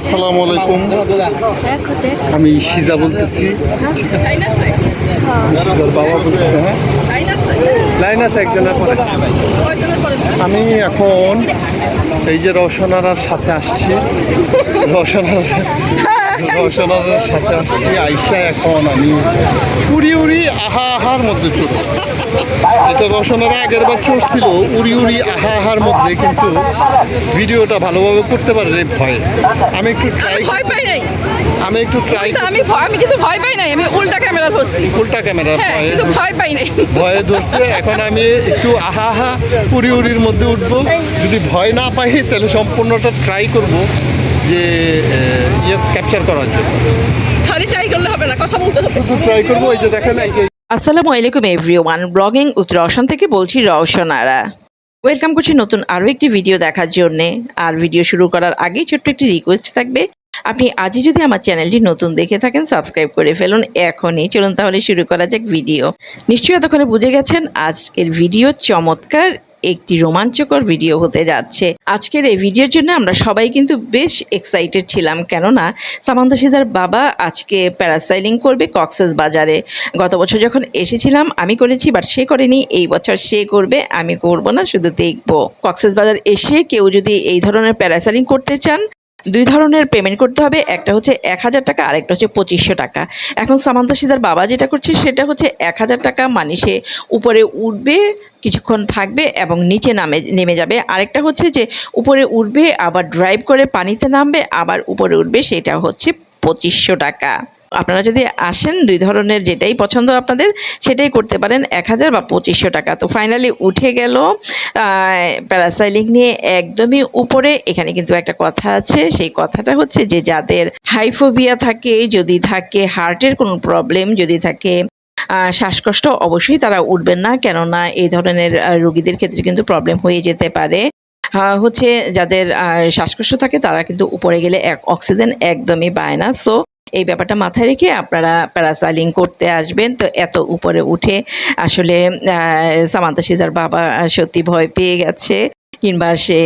আসসালামু আলাইকুম। আমি সিজা বলতেছি। ঠিক আছে? বাবা বলতেছে হ্যাঁ? লাইন আছে একজনের পরে। আমি এখন এই যে রওশনারার সাথে আসছি। রওশনার রওশনারার সাথে আসছি আইসা এখন আমি উড়ি উড়ি আহা আহার মধ্যে চড়ব এটা রওশনারা আগের বার চড়ছিল উড়ি উড়ি আহা আহার মধ্যে কিন্তু ভিডিওটা ভালোভাবে করতে পারে রে ভয়ে আমি একটু ট্রাই আমি একটু ট্রাই আমি আমি কিন্তু ভয় পাই নাই। আমি উল্টা ক্যামেরা ধরছি। উল্টা ক্যামেরা। হ্যাঁ ভয়ে কিন্তু ভয় পাই নাই। ভয়ে ধরছে। এখন আমি একটু আহা আহা উড়ি উড়ির মধ্যে উঠবো। যদি ভয় না পাই তাহলে সম্পূর্ণটা ট্রাই করব। যে ইয়ে ক্যাপচার করার জন্য। খালি ট্রাই করলে হবে না কথা বলতে হবে। ট্রাই করব এই যে দেখেন এই যে আসসালামু আলাইকুম এভরিওয়ান ব্লগিং উত্তরাসন থেকে বলছি রওশনারা। ওয়েলকাম করছি নতুন আরও একটি ভিডিও দেখার জন্যে। আর ভিডিও শুরু করার আগেই ছোট্ট একটি রিকোয়েস্ট থাকবে। আপনি আজই যদি আমার চ্যানেলটি নতুন দেখে থাকেন সাবস্ক্রাইব করে ফেলুন এখনই। চলুন তাহলে শুরু করা যাক ভিডিও নিশ্চয়ই এতক্ষণে বুঝে গেছেন আজকের ভিডিও চমৎকার একটি রোমাঞ্চকর ভিডিও হতে যাচ্ছে। আজকের এই ভিডিওর জন্য আমরা সবাই কিন্তু বেশ এক্সাইটেড ছিলাম, কেননা সামান্তা সিজার বাবা আজকে প্যারাসাইলিং করবে কক্সেস বাজারে। গত বছর যখন এসেছিলাম, আমি করেছি বাট সে করেনি। এই বছর সে করবে, আমি করব না, শুধু দেখব। কক্সেস বাজার এসে কেউ যদি এই ধরনের প্যারাসাইলিং করতে চান দুই ধরনের পেমেন্ট করতে হবে, একটা হচ্ছে এক হাজার টাকা, আরেকটা হচ্ছে পঁচিশশো টাকা। এখন সামান্তা সিদার বাবা যেটা করছে, সেটা হচ্ছে এক হাজার টাকা মানে সে উপরে উঠবে, কিছুক্ষণ থাকবে এবং নিচে নামে, নেমে যাবে। আরেকটা হচ্ছে যে উপরে উঠবে, আবার ড্রাইভ করে পানিতে নামবে, আবার উপরে উঠবে সেটা হচ্ছে পঁচিশশো টাকা। আপনারা যদি আসেন, দুই ধরনের যেটাই পছন্দ আপনাদের, সেটাই করতে পারেন। এক হাজার বা পঁচিশশো টাকা। তো ফাইনালি উঠে গেল প্যারাসাইলিং নিয়ে একদমই উপরে। এখানে কিন্তু একটা কথা আছে, সেই কথাটা হচ্ছে যে, যাদের হাইফোবিয়া থাকে, যদি থাকে হার্টের কোনো প্রবলেম যদি থাকে শ্বাসকষ্ট, অবশ্যই তারা উঠবেন না। কেননা এই ধরনের রোগীদের ক্ষেত্রে কিন্তু প্রবলেম হয়ে যেতে পারে। হচ্ছে যাদের শ্বাসকষ্ট থাকে, তারা কিন্তু উপরে গেলে এক- অক্সিজেন একদমই পায় না। সো এই ব্যাপারটা মাথায় রেখে আপনারা প্যারাসাইলিং করতে আসবেন। তো এত উপরে উঠে আসলে সামান্তা সিজার বাবা সত্যি ভয় পেয়ে গেছে। কিংবা সে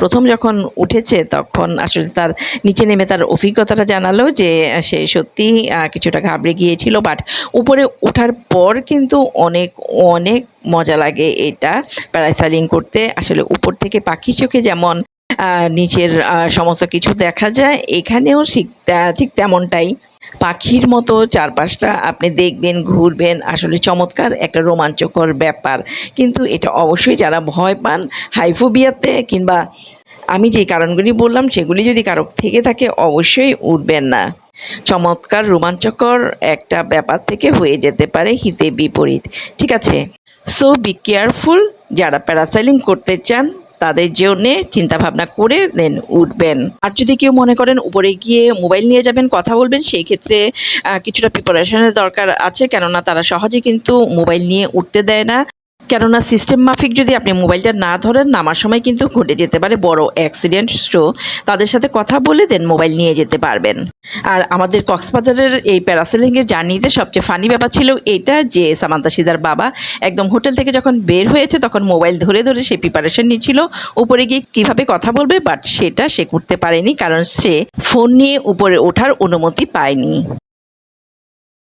প্রথম যখন উঠেছে তখন আসলে তার নিচে নেমে তার অভিজ্ঞতাটা জানালো যে, সে সত্যি কিছুটা ঘাবড়ে গিয়েছিল। বাট উপরে ওঠার পর কিন্তু অনেক অনেক মজা লাগে এটা প্যারাসাইলিং করতে। আসলে উপর থেকে পাখি চোখে যেমন নিচের সমস্ত কিছু দেখা যায়। এখানেও ঠিক তেমনটাই। পাখির মতো চারপাশটা আপনি দেখবেন, ঘুরবেন, আসলে চমৎকার একটা রোমাঞ্চকর ব্যাপার। কিন্তু এটা অবশ্যই যারা ভয় পান, হাইফোবিয়াতে কিংবা আমি যে কারণগুলি বললাম, সেগুলি যদি কারও থেকে থাকে, অবশ্যই উঠবেন না। চমৎকার, রোমাঞ্চকর একটা ব্যাপার থেকে হয়ে যেতে পারে হিতে বিপরীত। ঠিক আছে? সো বি কেয়ারফুল যারা প্যারাসাইলিং করতে চান তাদের জন্যে চিন্তা ভাবনা করে দেন উঠবেন। আর যদি কেউ মনে করেন উপরে গিয়ে মোবাইল নিয়ে যাবেন, কথা বলবেন, সেই ক্ষেত্রে কিছুটা প্রিপারেশনের দরকার আছে। কেননা তারা সহজে কিন্তু মোবাইল নিয়ে উঠতে দেয় না। কেননা সিস্টেম মাফিক যদি আপনি মোবাইলটা না ধরেন, নামার সময় কিন্তু ঘটে যেতে পারে বড় অ্যাক্সিডেন্ট সো তাদের সাথে কথা বলে দেন মোবাইল নিয়ে যেতে পারবেন। আর আমাদের কক্সবাজারের এই প্যারাসেলিংয়ের জার্নিতে সবচেয়ে ফানি ব্যাপার ছিল এটা যে সামান্তা সিদার বাবা একদম হোটেল থেকে যখন বের হয়েছে তখন মোবাইল ধরে ধরে সে প্রিপারেশন নিচ্ছিল, উপরে গিয়ে কীভাবে কথা বলবে বাট সেটা সে করতে পারেনি কারণ সে ফোন নিয়ে উপরে ওঠার অনুমতি পায়নি।